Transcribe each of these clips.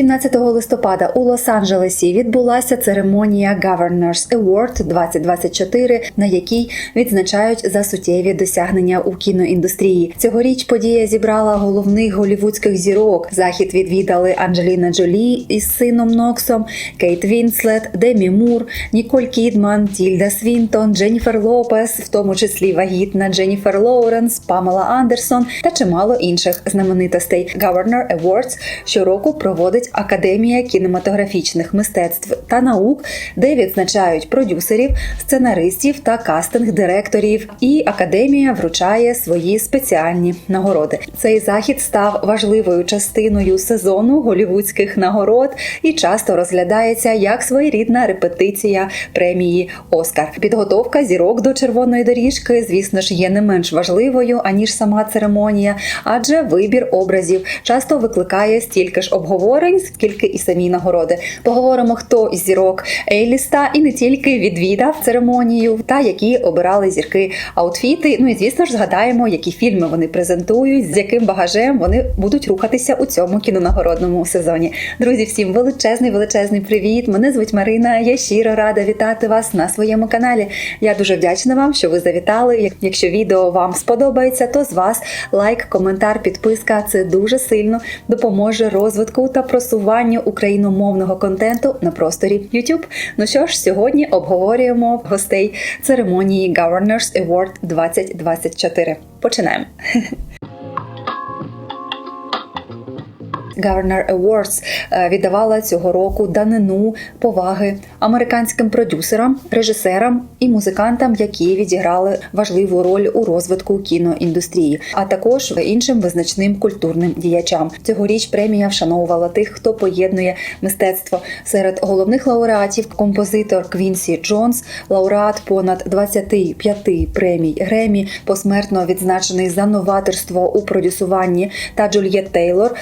17 листопада у Лос-Анджелесі відбулася церемонія Governors Award 2024, на якій відзначають за суттєві досягнення у кіноіндустрії. Цьогоріч подія зібрала головних голівудських зірок. Захід відвідали Анджеліна Джолі із сином Ноксом, Кейт Вінслет, Демі Мур, Ніколь Кідман, Тільда Свінтон, Дженніфер Лопес, в тому числі вагітна Дженніфер Лоуренс, Памела Андерсон та чимало інших знаменитостей. Governor Awards щороку проводить Академія кінематографічних мистецтв та наук, де відзначають продюсерів, сценаристів та кастинг-директорів. І академія вручає свої спеціальні нагороди. Цей захід став важливою частиною сезону голівудських нагород і часто розглядається як своєрідна репетиція премії Оскар. Підготовка зірок до червоної доріжки, звісно ж, є не менш важливою аніж сама церемонія, адже вибір образів часто викликає стільки ж обговорень, скільки і самі нагороди. Поговоримо, хто із зірок Ейліста і не тільки відвідав церемонію, та які обирали зірки аутфіти. Ну і звісно ж згадаємо, які фільми вони презентують, з яким багажем вони будуть рухатися у цьому кінонагородному сезоні. Друзі, всім величезний, величезний привіт! Мене звуть Марина. Я щиро рада вітати вас на своєму каналі. Я дуже вдячна вам, що ви завітали. Якщо відео вам сподобається, то з вас лайк, коментар, підписка це дуже сильно допоможе розвитку та просуванню україномовного контенту на просторі YouTube. Ну що ж, сьогодні обговорюємо гостей церемонії Governors Award 2024. Починаємо. Governor Awards е, віддавала цього року данину поваги американським продюсерам, режисерам і музикантам, які відіграли важливу роль у розвитку кіноіндустрії, а також іншим визначним культурним діячам. Цьогоріч премія вшановувала тих, хто поєднує мистецтво серед головних лауреатів. Композитор Квінсі Джонс, лауреат понад 25 премій Гремі, посмертно відзначений за новаторство у продюсуванні, та Джульєт Тейлор,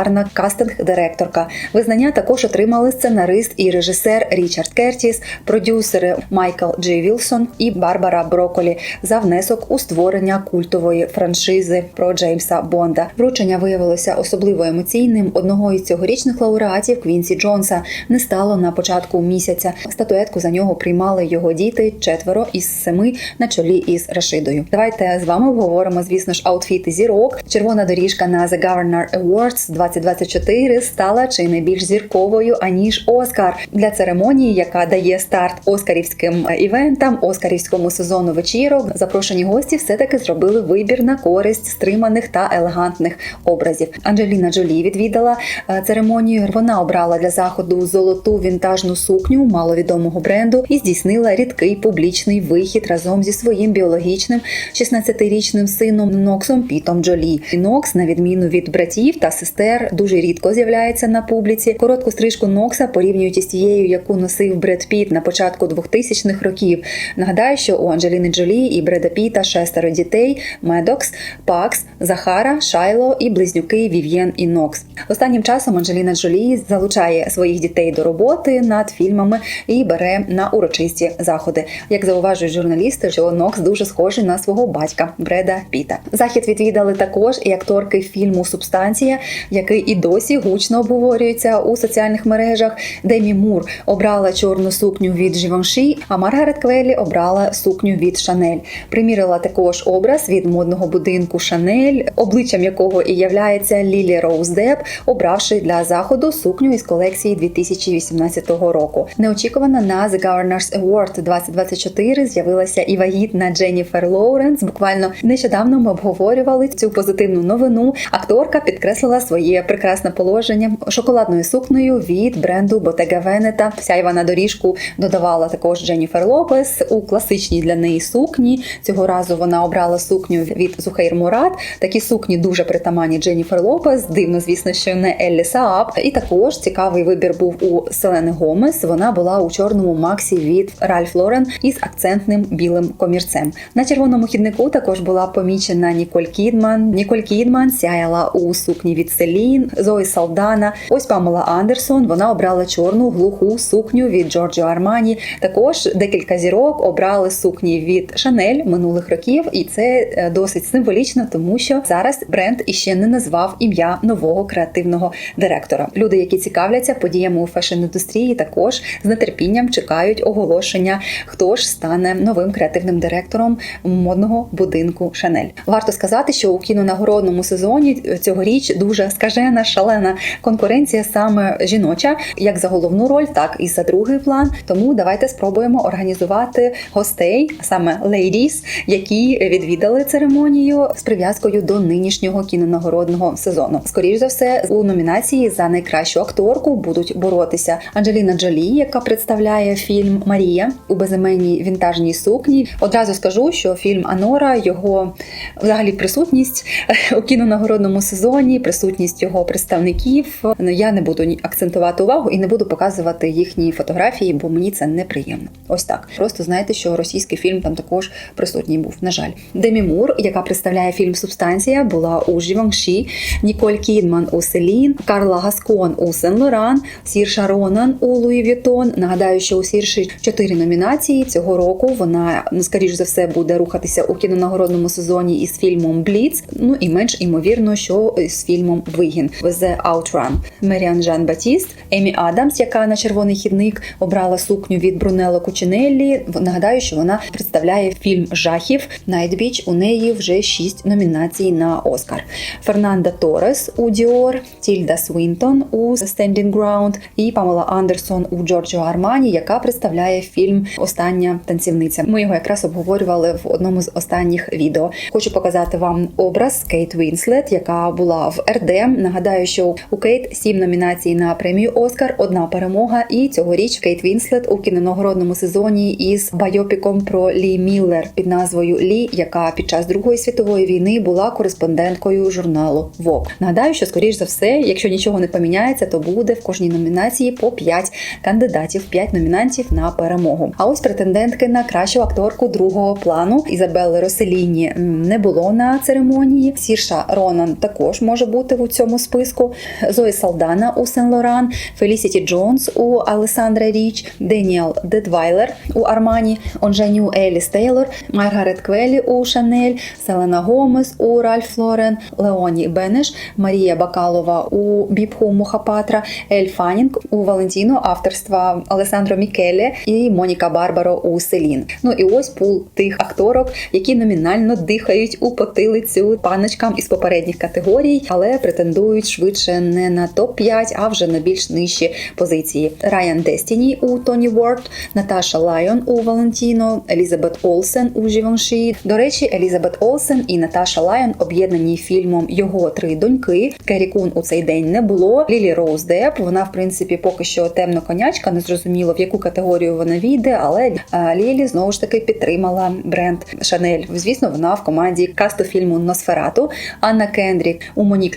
легендарна кастинг-директорка. Визнання також отримали сценарист і режисер Річард Кертіс, продюсери Майкл Джей Вілсон і Барбара Броколі за внесок у створення культової франшизи про Джеймса Бонда. Вручення виявилося особливо емоційним. Одного із цьогорічних лауреатів Квінсі Джонса не стало на початку місяця. Статуетку за нього приймали його діти четверо із семи на чолі із Рашидою. Давайте з вами обговоримо, звісно ж, аутфіти зірок. Червона доріжка на The Governor Awards 2024 стала чи не більш зірковою аніж Оскар для церемонії, яка дає старт оскарівським івентам, оскарівському сезону вечірок. Запрошені гості все таки зробили вибір на користь стриманих та елегантних образів. Анджеліна Джолі відвідала е, церемонію. Вона обрала для заходу золоту вінтажну сукню маловідомого бренду і здійснила рідкий публічний вихід разом зі своїм біологічним 16-річним сином Ноксом Пітом Джолі. Нокс, на відміну від братів та сестер, дуже рідко з'являється на публіці. Коротку стрижку Нокса порівнюють із тією, яку носив Бред Піт на початку 2000-х років. Нагадаю, що у Анджеліни Джолі і Бреда Піта шестеро дітей: Медокс, Пакс, Захара, Шайло і близнюки Вів'єн і Нокс. Останнім часом Анджеліна Джолі залучає своїх дітей до роботи над фільмами і бере на урочисті заходи. Як зауважують журналісти, що Нокс дуже схожий на свого батька Бреда Піта. Захід відвідали також і акторки фільму Субстанція, який і досі гучно обговорюється у соціальних мережах. Демі Мур обрала чорну сукню від Живанші, а Маргарет Квеллі обрала сукню від Шанель. Примірила також образ від модного будинку Шанель, обличчям якого і являється Лілі Роуз Деп, обравши для заходу сукню із колекції 2018 року. Неочікувано на The Governors Award 2024 з'явилася і вагітна Дженніфер Лоуренс. Буквально нещодавно ми обговорювали цю позитивну новину. Акторка підкреслила своє прекрасне положення шоколадною сукнею від бренду Bottega Veneta. Сяйва на доріжку додавала також Дженніфер Лопес у класичній для неї сукні. Цього разу вона обрала сукню від Зухейр Мурат. Такі сукні дуже притаманні Дженніфер Лопес. Дивно, звісно, що не Еллі Саап. І також цікавий вибір був у Селени Гомес. Вона була у чорному максі від Ральф Лорен із акцентним білим комірцем. На червоному хіднику також була помічена Ніколь Кідман. Ніколь Кідман сяяла у сукні від Селін. Селін, Зої Салдана. Ось Памела Андерсон. Вона обрала чорну глуху сукню від Джорджо Армані. Також декілька зірок обрали сукні від Шанель минулих років, і це е, досить символічно, тому що зараз бренд іще не назвав ім'я нового креативного директора. Люди, які цікавляться подіями у фешн-індустрії, також з нетерпінням чекають оголошення, хто ж стане новим креативним директором модного будинку Шанель. Варто сказати, що у кінонагородному сезоні цьогоріч дуже скажена, шалена конкуренція саме жіноча, як за головну роль, так і за другий план. Тому давайте спробуємо організувати гостей, саме ladies, які відвідали церемонію з прив'язкою до нинішнього кінонагородного сезону. Скоріш за все, у номінації за найкращу акторку будуть боротися Анджеліна Джолі, яка представляє фільм Марія у безіменній вінтажній сукні. Одразу скажу, що фільм Анора, його взагалі присутність у кінонагородному сезоні, присутність його представників. Я не буду акцентувати увагу і не буду показувати їхні фотографії, бо мені це неприємно. Ось так. Просто знайте, що російський фільм там також присутній був. На жаль, Демі Мур, яка представляє фільм Субстанція, була у Живанші, Ніколь Кідман у Селін, Карла Гаскон у Сен Лоран, Сірша Ронан у Луї Вітон. Нагадаю, що у Сірші чотири номінації цього року. Вона ну, скоріш за все буде рухатися у кінонагородному сезоні із фільмом Бліц. Ну і менш імовірно, що з фільмом Вигін The Outrun. Меріан Жан Батіст, Емі Адамс, яка на червоний хідник обрала сукню від Брунелло Кучинеллі. Нагадаю, що вона представляє фільм жахів Beach. У неї вже шість номінацій на Оскар. Фернанда Торес у Діор, Тільда Свінтон у Standing Ground і Памела Андерсон у Джорджо Армані, яка представляє фільм Остання танцівниця. Ми його якраз обговорювали в одному з останніх відео. Хочу показати вам образ Кейт Вінслет, яка була в РД. Нагадаю, що у Кейт сім номінацій на премію Оскар, одна перемога. І цьогоріч Кейт Вінслет у кінонагородному сезоні із байопіком про Лі Міллер під назвою Лі, яка під час Другої світової війни була кореспонденткою журналу Vogue. Нагадаю, що скоріш за все, якщо нічого не поміняється, то буде в кожній номінації по 5 кандидатів, 5 номінантів на перемогу. А ось претендентки на кращу акторку другого плану Ізабелли Роселіні не було на церемонії. Сірша Ронан також може бути у цьому списку. Зої Салдана у Сен Лоран, Фелісіті Джонс у Алесандра Річ, Деніел Дедвайлер у Армані, Онженю Еліс Тейлор, Маргарет Квелі у Шанель, Селена Гомес у Ральф Лорен, Леоні Бенеш, Марія Бакалова у Біпху Мухапатра, Ель Фанінг у Валентіно авторства Алесандро Мікеле і Моніка Барбаро у Селін. Ну і ось пул тих акторок, які номінально дихають у потилицю паночкам із попередніх категорій, але претендують швидше не на топ 5 а вже на більш нижчі позиції. Райан Дестіні у Тоні Ворд, Наташа Лайон у Валентіно, Елізабет Олсен у Живанші. До речі, Елізабет Олсен і Наташа Лайон об'єднані фільмом Його три доньки. Керрі Кун у цей день не було. Лілі Роуз Деп. Вона, в принципі, поки що темна конячка. Не зрозуміло в яку категорію вона війде, але Лілі знову ж таки підтримала бренд Шанель. Звісно, вона в команді касту фільму Носферату. Анна Кендрік у Монік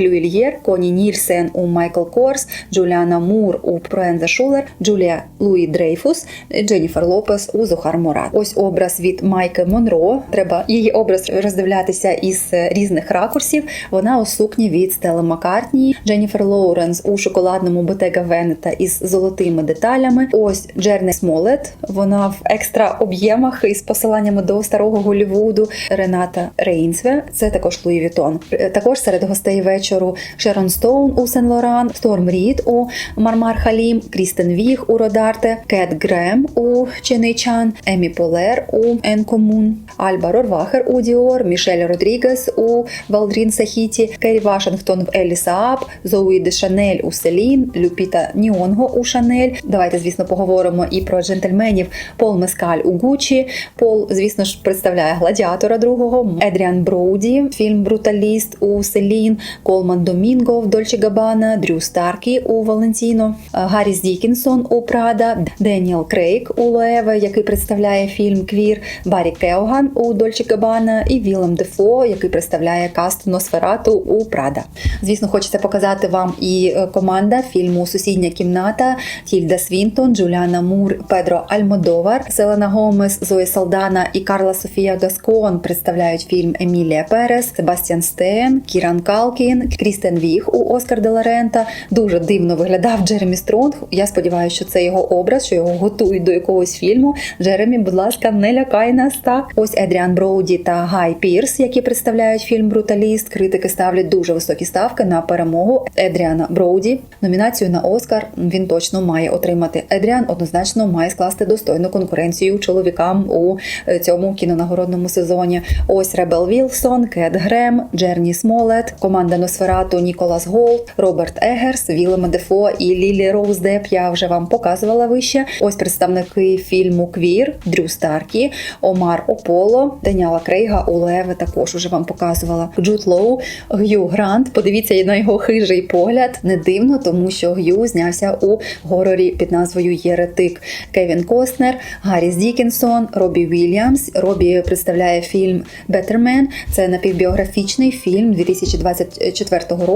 Коні Нільсен у Майкл Корс, Джуліана Мур у Проенза Шулер, Джулія Луї Дрейфус, Дженніфер Лопес у Зухар Мурат. Ось образ від Майки Монро. Треба її образ роздивлятися із різних ракурсів. Вона у сукні від Стелли Маккартні, Дженніфер Лоуренс у шоколадному Ботега Венета із золотими деталями. Ось Джерне Смолет. Вона в екстра об'ємах із посиланнями до старого Голлівуду. Рената Рейнсве. Це також Луї Вітон. Також серед гостей вечору Шерон Стоун у Сен Лоран, Сторм Рід у Мармар Халім, Крістен Віг у Родарте, Кет Грем у Ченейчан, Емі Полер у Енкомун, Альба Рорвахер у Діор, Мішель Родрігес у Валдрін Сахіті, Керрі Вашингтон в Елі Сааб, Зоуї де Шанель у Селін, Люпіта Ніонго у Шанель. Давайте, звісно, поговоримо і про джентльменів. Пол Мескаль у Гучі. Пол, звісно ж, представляє гладіатора другого. Едріан Броуді, фільм Бруталіст у Селін, Колман Домінго в Дольче Габана, Дрю Старкі у Валентіно, Гарріс Дікінсон у Прада, Деніел Крейг у Лоеве, який представляє фільм Квір, Барі Кеоган у Дольче Габана і Вілем Дефо, який представляє каст Носферату у Прада. Звісно, хочеться показати вам і е, команда фільму Сусідня кімната Тільда Свінтон, Джуліана Мур, Педро Альмодовар, Селена Гомес, Зоя Салдана і Карла Софія Гаскон представляють фільм Емілія Перес, Себастьян Стен, Кіран Калкін, Крістен Віх у Оскар де ла Рента. Дуже дивно виглядав Джеремі Стронг. Я сподіваюся, що це його образ, що його готують до якогось фільму. Джеремі, будь ласка, не лякай нас так. Ось Едріан Броуді та Гай Пірс, які представляють фільм Бруталіст. Критики ставлять дуже високі ставки на перемогу Едріана Броуді. Номінацію на Оскар він точно має отримати. Едріан однозначно має скласти достойну конкуренцію чоловікам у е, цьому кінонагородному сезоні. Ось Ребел Вілсон, Кет Грем, Джерні Смолет, команда Носферату Ніколас Голд, Роберт Егерс, Вілема Дефо і Лілі Роуз Деп. Я вже вам показувала вище. Ось представники фільму Квір, Дрю Старкі, Омар Ополо, Даніала Крейга, Улеви також уже вам показувала. Джуд Лоу, Г'ю Грант. Подивіться на його хижий погляд. Не дивно, тому що Г'ю знявся у горорі під назвою Єретик. Кевін Костнер, Гарріс Дікінсон, Робі Вільямс. Робі представляє фільм Беттермен. Це напівбіографічний фільм 2024 року.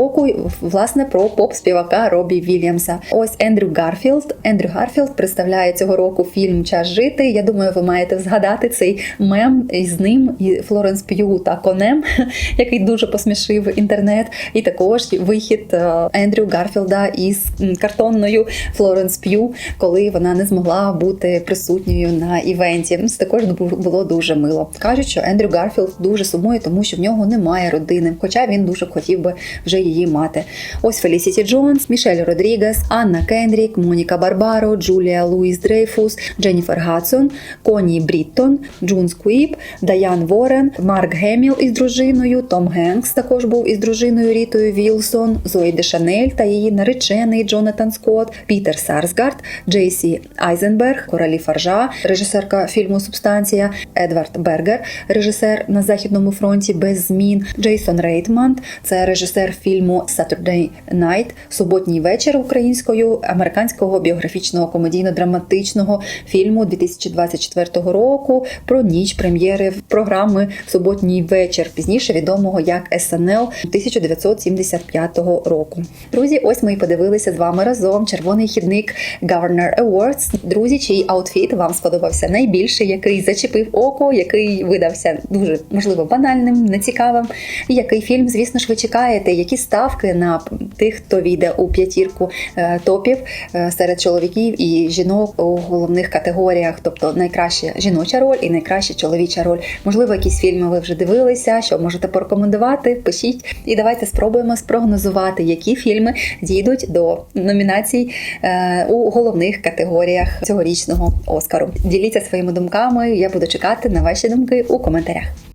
Власне про поп-співака Робі Вільямса. Ось Ендрю Гарфілд. Ендрю Гарфілд представляє цього року фільм Час жити. Я думаю, ви маєте згадати цей мем із ним, і Флоренс П'ю та конем, який дуже посмішив інтернет. І також вихід е, Ендрю Гарфілда із картонною Флоренс П'ю, коли вона не змогла бути присутньою на івенті. Це також було дуже мило. Кажуть, що Ендрю Гарфілд дуже сумує, тому що в нього немає родини, хоча він дуже хотів би вже її мати. Ось Фелісіті Джонс, Мішель Родрігес, Анна Кендрік, Моніка Барбаро, Джулія Луїс Дрейфус, Дженніфер Гадсон, Коні Бріттон, Джун Сквіп, Даян Ворен, Марк Геміл із дружиною, Том Генкс також був із дружиною Рітою Вілсон, Зої Дешанель та її наречений Джонатан Скотт, Пітер Сарсгард, Джейсі Айзенберг, Королі Фаржа, режисерка фільму Субстанція, Едвард Бергер, режисер на західному фронті без змін, Джейсон Рейтманд, це режисер фільму Saturday Night, суботній вечір українською американського біографічного комедійно-драматичного фільму 2024 року про ніч прем'єри програми Суботній вечір, пізніше відомого як СНЛ 1975 року. Друзі, ось ми і подивилися з вами разом червоний хідник Governor Awards. Друзі, чий аутфіт вам сподобався найбільше, який зачепив око, який видався дуже можливо банальним, нецікавим. Який фільм, звісно ж, ви чекаєте, які ставки на тих, хто війде у п'ятірку е, топів е, серед чоловіків і жінок у головних категоріях, тобто найкраща жіноча роль і найкраща чоловіча роль. Можливо, якісь фільми ви вже дивилися, що можете порекомендувати, пишіть. І давайте спробуємо спрогнозувати, які фільми дійдуть до номінацій е, у головних категоріях цьогорічного Оскару. Діліться своїми думками. Я буду чекати на ваші думки у коментарях.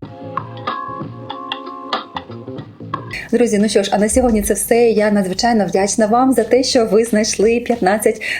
Друзі, ну що ж, а на сьогодні це все. Я надзвичайно вдячна вам за те, що ви знайшли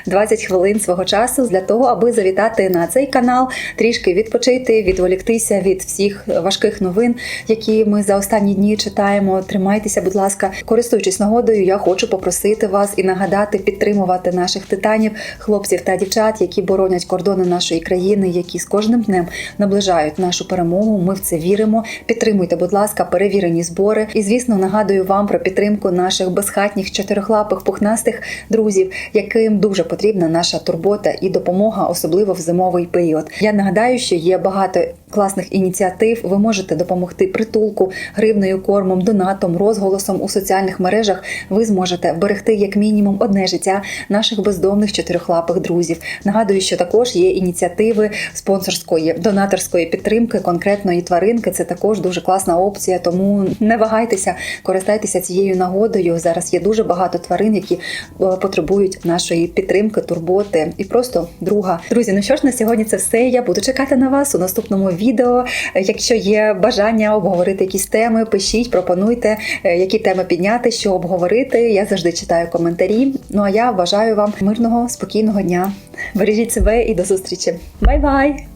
15-20 хвилин свого часу для того, аби завітати на цей канал, трішки відпочити, відволіктися від всіх важких новин, які ми за останні дні читаємо. Тримайтеся, будь ласка, користуючись нагодою, я хочу попросити вас і нагадати підтримувати наших титанів, хлопців та дівчат, які боронять кордони нашої країни, які з кожним днем наближають нашу перемогу. Ми в це віримо. Підтримуйте, будь ласка, перевірені збори. І звісно, нагадую вам про підтримку наших безхатніх чотирихлапих пухнастих друзів, яким дуже потрібна наша турбота і допомога, особливо в зимовий період. Я нагадаю, що є багато класних ініціатив. Ви можете допомогти притулку, гривною кормом, донатом, розголосом у соціальних мережах. Ви зможете вберегти як мінімум одне життя наших бездомних чотирихлапих друзів. Нагадую, що також є ініціативи спонсорської донаторської підтримки конкретної тваринки. Це також дуже класна опція. Тому не вагайтеся, користайтеся цією нагодою. Зараз є дуже багато тварин, які е, потребують нашої підтримки, турботи і просто друга. Друзі, ну що ж на сьогодні це все. Я буду чекати на вас у наступному відео. Якщо є бажання обговорити якісь теми, пишіть, пропонуйте, е, які теми підняти, що обговорити. Я завжди читаю коментарі. Ну а я бажаю вам мирного, спокійного дня. Бережіть себе і до зустрічі. Бай-бай!